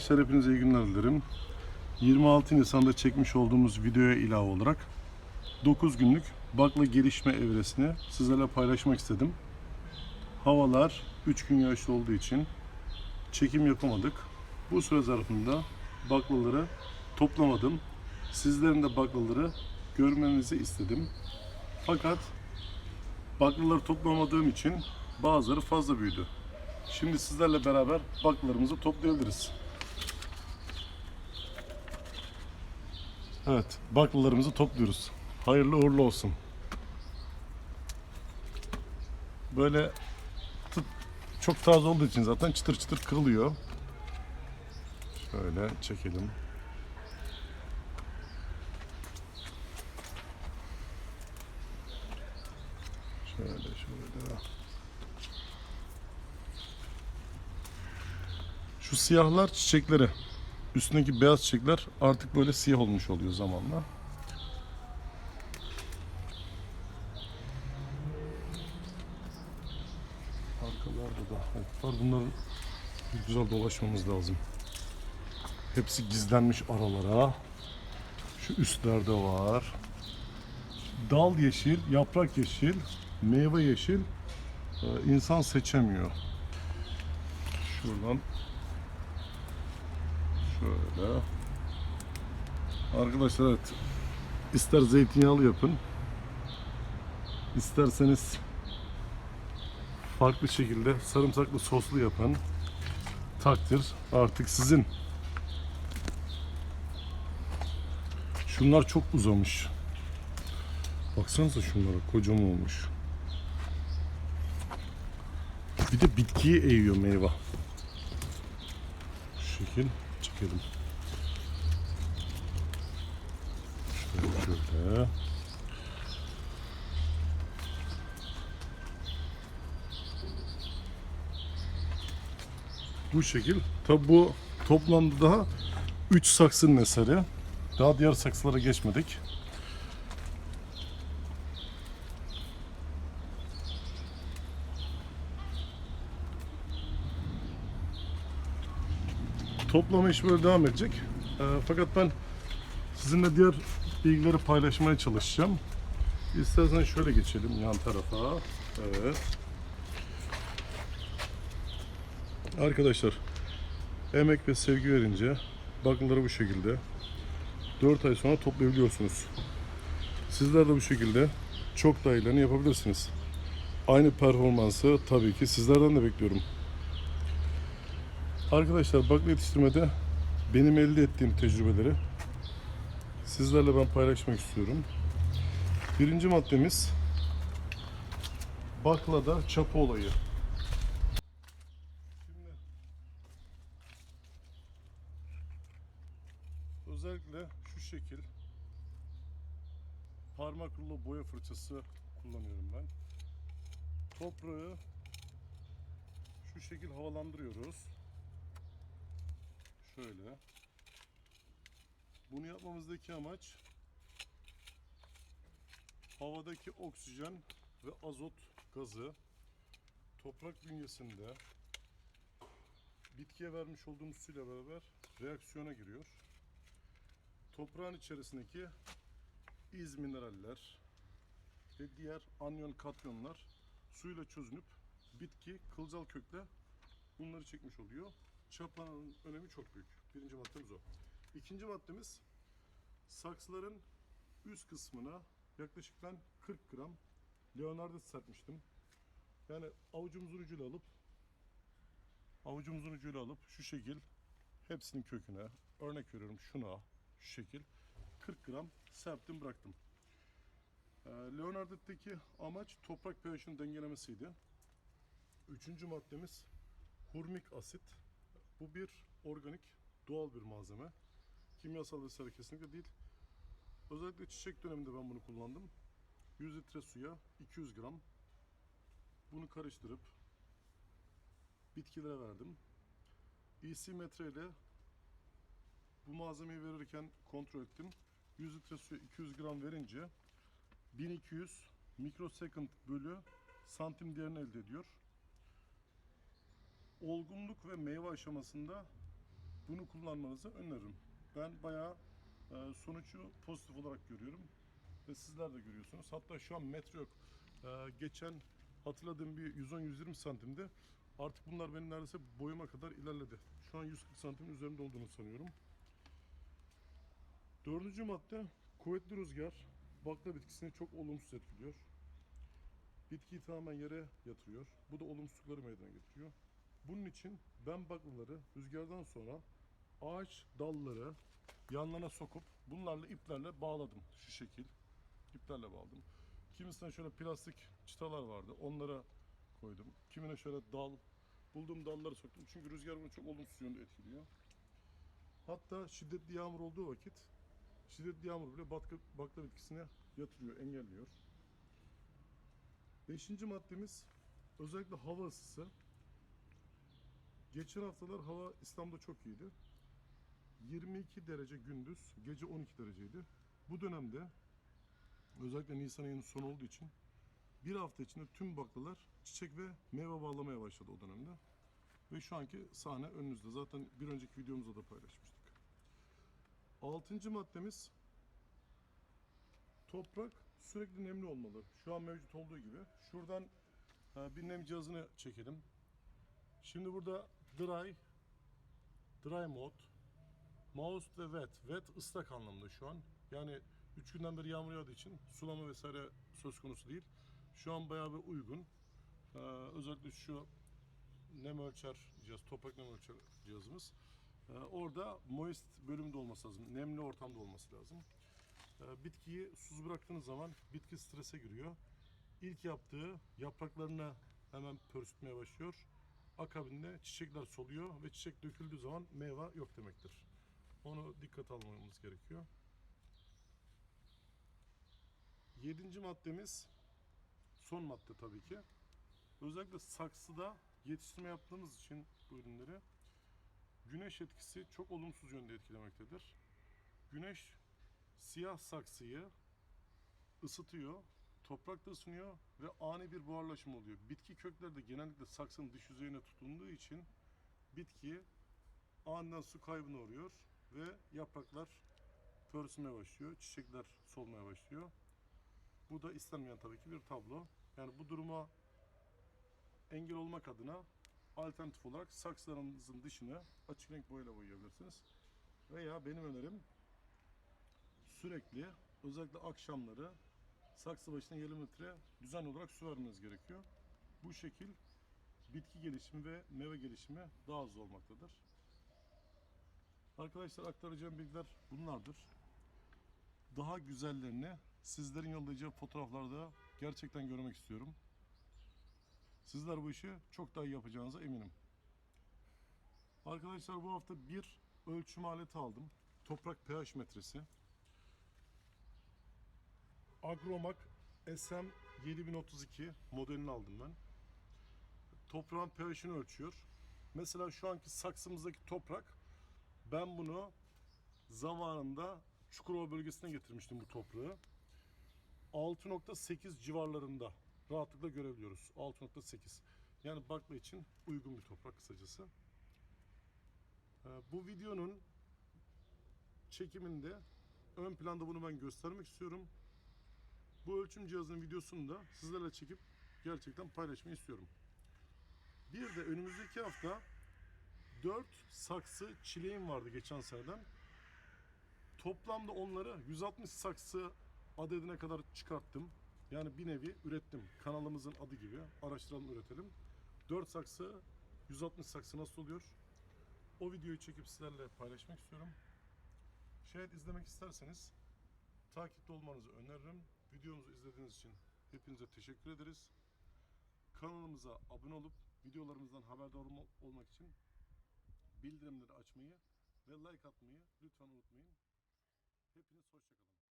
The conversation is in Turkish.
Arkadaşlar hepinize iyi günler dilerim. 26 Nisan'da çekmiş olduğumuz videoya ilave olarak 9 günlük bakla gelişme evresini sizlerle paylaşmak istedim. Havalar 3 gün yağışlı olduğu için çekim yapamadık. Bu süre zarfında baklaları toplamadım. Sizlerin de baklaları görmenizi istedim. Fakat baklaları toplamadığım için bazıları fazla büyüdü. Şimdi sizlerle beraber baklalarımızı toplayabiliriz. Evet, baklalarımızı topluyoruz. Hayırlı uğurlu olsun. Böyle tut- çok taze olduğu için zaten çıtır çıtır kırılıyor. Şöyle çekelim. Şöyle şöyle. Şu siyahlar çiçekleri. Üstündeki beyaz çiçekler artık böyle siyah olmuş oluyor zamanla. Arkalarda da. Bunların bir güzel dolaşmamız lazım. Hepsi gizlenmiş aralara. Şu üstlerde var. Dal yeşil, yaprak yeşil, meyve yeşil. Ee, insan seçemiyor. Şuradan şöyle. Arkadaşlar evet. İster zeytinyağlı yapın. isterseniz farklı şekilde sarımsaklı soslu yapın. Takdir artık sizin. Şunlar çok uzamış. Baksanıza şunlara kocaman olmuş. Bir de bitkiyi eğiyor meyve. Şu şekil çekelim. Şöyle şöyle. Bu şekil. Tabi bu toplamda daha 3 saksının eseri. Daha diğer saksılara geçmedik. Toplama iş böyle devam edecek. Ee, fakat ben sizinle diğer bilgileri paylaşmaya çalışacağım. İstersen şöyle geçelim yan tarafa. Evet. Arkadaşlar emek ve sevgi verince bakımları bu şekilde 4 ay sonra toplayabiliyorsunuz. Sizler de bu şekilde çok daha iyilerini yapabilirsiniz. Aynı performansı tabii ki sizlerden de bekliyorum. Arkadaşlar bakla yetiştirmede benim elde ettiğim tecrübeleri sizlerle ben paylaşmak istiyorum. Birinci maddemiz baklada çapı olayı. Şimdi özellikle şu şekil parmak rulo boya fırçası kullanıyorum ben. Toprağı şu şekil havalandırıyoruz. Şöyle. Bunu yapmamızdaki amaç havadaki oksijen ve azot gazı toprak bünyesinde bitkiye vermiş olduğumuz suyla beraber reaksiyona giriyor. Toprağın içerisindeki iz mineraller ve diğer anyon katyonlar suyla çözünüp bitki kılcal kökle bunları çekmiş oluyor. Çapanın önemi çok büyük. Birinci maddemiz o. İkinci maddemiz saksıların üst kısmına yaklaşık ben 40 gram Leonardus serpmiştim. Yani avucumuzun ucuyla alıp avucumuzun ucuyla alıp şu şekil hepsinin köküne örnek veriyorum şuna şu şekil 40 gram serptim bıraktım. Ee, Leonardus'taki amaç toprak pH'ini dengelemesiydi. Üçüncü maddemiz hurmik asit. Bu bir organik, doğal bir malzeme. Kimyasal vesaire kesinlikle değil. Özellikle çiçek döneminde ben bunu kullandım. 100 litre suya 200 gram. Bunu karıştırıp bitkilere verdim. EC metre ile bu malzemeyi verirken kontrol ettim. 100 litre suya 200 gram verince 1200 mikrosecond bölü santim değerini elde ediyor olgunluk ve meyve aşamasında bunu kullanmanızı öneririm. Ben bayağı e, sonucu pozitif olarak görüyorum ve sizler de görüyorsunuz. Hatta şu an metro yok. Geçen hatırladığım bir 110-120 santimde artık bunlar benim neredeyse boyuma kadar ilerledi. Şu an 140 santimin üzerinde olduğunu sanıyorum. Dördüncü madde kuvvetli rüzgar bakla bitkisini çok olumsuz etkiliyor. Bitkiyi tamamen yere yatırıyor. Bu da olumsuzlukları meydana getiriyor. Bunun için ben baklaları rüzgardan sonra ağaç dalları yanlarına sokup bunlarla iplerle bağladım şu şekil. İplerle bağladım. Kimisine şöyle plastik çıtalar vardı. Onlara koydum. Kimine şöyle dal. Bulduğum dalları soktum. Çünkü rüzgar bunu çok olumsuz yönde etkiliyor. Hatta şiddetli yağmur olduğu vakit şiddetli yağmur bile bakla, bakla bitkisine yatırıyor, engelliyor. Beşinci maddemiz özellikle hava ısısı. Geçen haftalar hava İslam'da çok iyiydi. 22 derece gündüz, gece 12 dereceydi. Bu dönemde özellikle Nisan ayının sonu olduğu için bir hafta içinde tüm baklalar çiçek ve meyve bağlamaya başladı o dönemde. Ve şu anki sahne önünüzde. Zaten bir önceki videomuzda da paylaşmıştık. Altıncı maddemiz toprak sürekli nemli olmalı. Şu an mevcut olduğu gibi. Şuradan e, bir nem cihazını çekelim. Şimdi burada dry, dry mode, moist ve wet. Wet ıslak anlamda şu an. Yani 3 günden beri yağmur yağdığı için sulama vesaire söz konusu değil. Şu an bayağı bir uygun. Ee, özellikle şu nem ölçer cihaz, toprak nem ölçer cihazımız. Ee, orada moist bölümde olması lazım. Nemli ortamda olması lazım. Ee, bitkiyi suz bıraktığınız zaman bitki strese giriyor. İlk yaptığı yapraklarını hemen pörsütmeye başlıyor. Akabinde çiçekler soluyor ve çiçek döküldüğü zaman meyve yok demektir. Onu dikkat almamız gerekiyor. Yedinci maddemiz son madde tabii ki. Özellikle saksıda yetiştirme yaptığımız için bu ürünleri güneş etkisi çok olumsuz yönde etkilemektedir. Güneş siyah saksıyı ısıtıyor, toprak da ısınıyor ve ani bir buharlaşma oluyor. Bitki kökleri de genellikle saksının dış yüzeyine tutunduğu için bitki aniden su kaybına uğruyor ve yapraklar pörsümeye başlıyor, çiçekler solmaya başlıyor. Bu da istenmeyen tabii ki bir tablo. Yani bu duruma engel olmak adına alternatif olarak saksılarınızın dışını açık renk boyayla boyayabilirsiniz. Veya benim önerim sürekli özellikle akşamları saksı başına 20 litre düzenli olarak su vermeniz gerekiyor. Bu şekil bitki gelişimi ve meyve gelişimi daha hızlı olmaktadır. Arkadaşlar aktaracağım bilgiler bunlardır. Daha güzellerini sizlerin yollayacağı fotoğraflarda gerçekten görmek istiyorum. Sizler bu işi çok daha iyi yapacağınıza eminim. Arkadaşlar bu hafta bir ölçüm aleti aldım. Toprak pH metresi. Agromak SM 7032 modelini aldım ben. Toprağın pH'ini ölçüyor. Mesela şu anki saksımızdaki toprak ben bunu zamanında Çukurova bölgesine getirmiştim bu toprağı. 6.8 civarlarında rahatlıkla görebiliyoruz. 6.8. Yani bakla için uygun bir toprak kısacası. Ee, Bu videonun çekiminde ön planda bunu ben göstermek istiyorum. Bu ölçüm cihazının videosunu da sizlerle çekip gerçekten paylaşmayı istiyorum. Bir de önümüzdeki hafta 4 saksı çileğim vardı geçen seneden. Toplamda onları 160 saksı adedine kadar çıkarttım. Yani bir nevi ürettim. Kanalımızın adı gibi. Araştıralım, üretelim. 4 saksı, 160 saksı nasıl oluyor? O videoyu çekip sizlerle paylaşmak istiyorum. Şayet izlemek isterseniz takipte olmanızı öneririm. Videomuzu izlediğiniz için hepinize teşekkür ederiz. Kanalımıza abone olup videolarımızdan haberdar olma- olmak için bildirimleri açmayı ve like atmayı lütfen unutmayın. Hepiniz hoşçakalın.